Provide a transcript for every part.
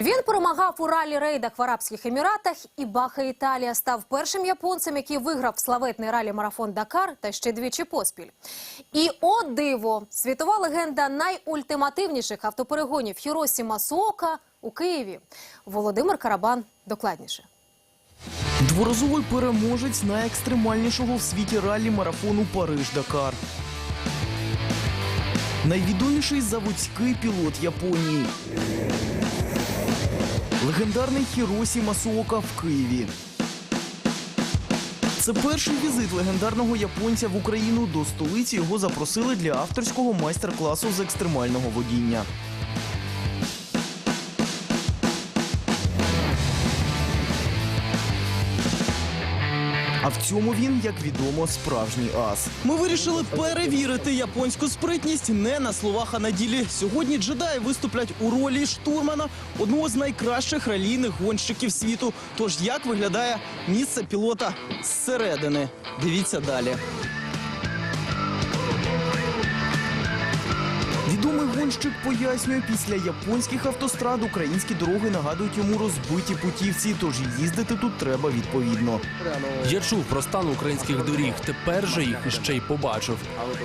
Він перемагав у ралі рейдах в Арабських Еміратах і Баха Італія став першим японцем, який виграв славетний ралі-марафон Дакар та ще двічі поспіль. І о диво! Світова легенда найультимативніших автоперегонів Хіросі Масуока у Києві. Володимир Карабан докладніше. Дворазовий переможець найекстремальнішого в світі ралі марафону Париж-Дакар. Найвідоміший заводський пілот Японії. Легендарний Хіросі Масуока в Києві. Це перший візит легендарного японця в Україну. До столиці його запросили для авторського майстер-класу з екстремального водіння. А в цьому він, як відомо, справжній ас. Ми вирішили перевірити японську спритність не на словах, а на ділі. Сьогодні джедаї виступлять у ролі штурмана одного з найкращих ралійних гонщиків світу. Тож як виглядає місце пілота зсередини? Дивіться далі. Гонщик пояснює, після японських автострад українські дороги нагадують йому розбиті путівці, тож їздити тут треба відповідно. Я чув про стан українських доріг. Тепер же їх іще й побачив.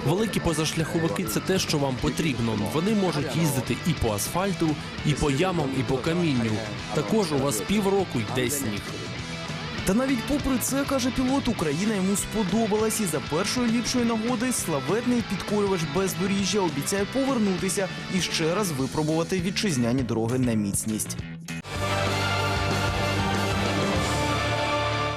Великі позашляховики це те, що вам потрібно. Вони можуть їздити і по асфальту, і по ямам, і по камінню. Також у вас півроку йде сніг. Та навіть попри це, каже пілот, Україна йому сподобалась і за першої ліпшої нагоди славетний підкорювач бездоріжжя обіцяє повернутися і ще раз випробувати вітчизняні дороги на міцність.